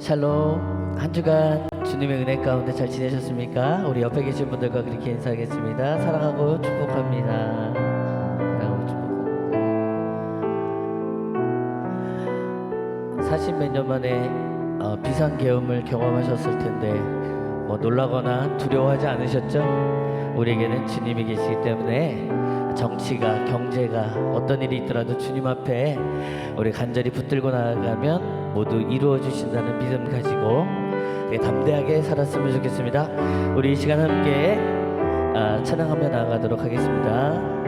샬롬 한 주간 주님의 은혜 가운데 잘 지내셨습니까? 우리 옆에 계신 분들과 그렇게 인사하겠습니다. 사랑하고 축복합니다. 사랑하고 축복합니다. 40몇년 만에 어, 비상계엄을 경험하셨을 텐데 뭐 놀라거나 두려워하지 않으셨죠? 우리에게는 주님이 계시기 때문에 정치가 경제가 어떤 일이 있더라도 주님 앞에 우리 간절히 붙들고 나아가면 모두 이루어 주신다는 믿음 가지고 예, 담대하게 살았으면 좋겠습니다. 우리 이 시간 함께 아, 찬양하며 나아가도록 하겠습니다.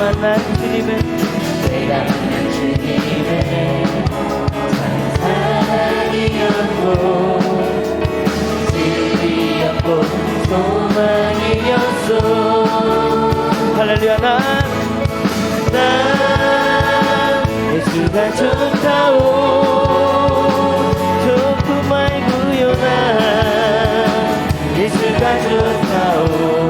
만난 주님은 내가 만난 주님은 참 사랑이었고 진리였고 소망이었어 할렐루야 난난 예수가 좋다오. 좋고 말고요 난 예수가 좋다오.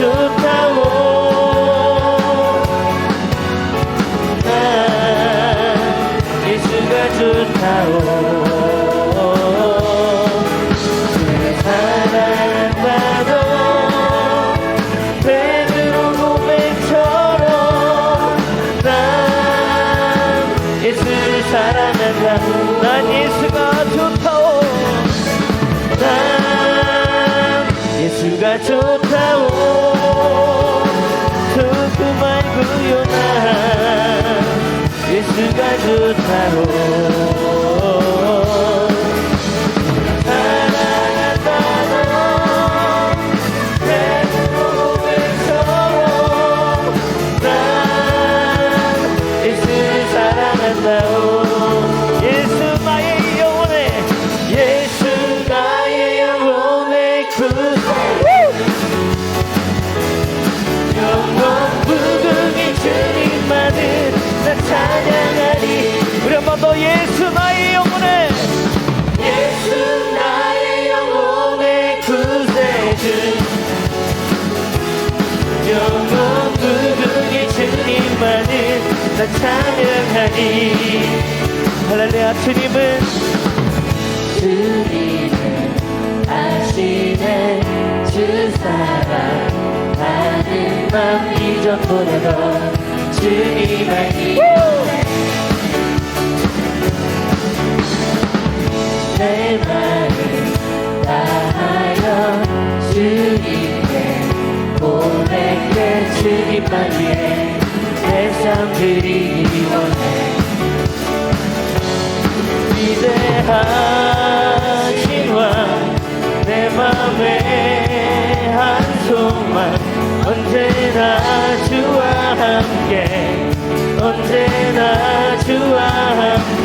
took the 只盖着彩虹。 한번 더 예수 나의 영혼에 예수 나의 영혼의 구세주 영원 누룩의 주님만을 나 찬양하니. 할렐루야 주님은 주님은 아시네. 주 사랑 나는 맘 잊어버려도 주님 알기 내 마음 다하여 주님께 고백해 주님만 위해 세상 드리기 원해. 기대하신 와내 맘에 한 손만 언제나 주와 함께 언제나 주와 함께.